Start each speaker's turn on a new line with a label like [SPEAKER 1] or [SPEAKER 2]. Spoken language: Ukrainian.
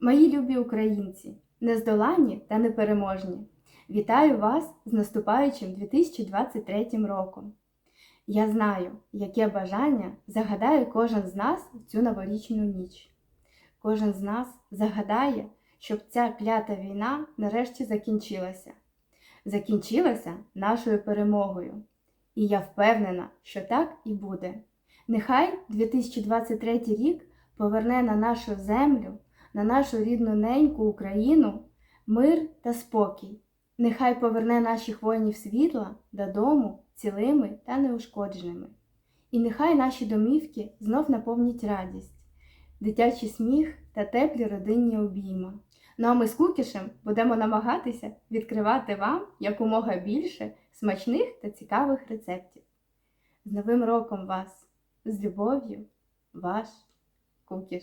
[SPEAKER 1] Мої любі українці, нездоланні та непереможні, вітаю вас з наступаючим 2023 роком. Я знаю, яке бажання загадає кожен з нас в цю новорічну ніч. Кожен з нас загадає, щоб ця клята війна нарешті закінчилася. Закінчилася нашою перемогою. І я впевнена, що так і буде. Нехай 2023 рік поверне на нашу землю, на нашу рідну неньку Україну мир та спокій. Нехай поверне наших воїнів світла додому цілими та неушкодженими. І нехай наші домівки знов наповнять радість, дитячий сміх та теплі родинні обійма. Ну а ми з Кукішем будемо намагатися відкривати вам якомога більше смачних та цікавих рецептів. З Новим роком вас! З любов'ю, ваш Кукіш!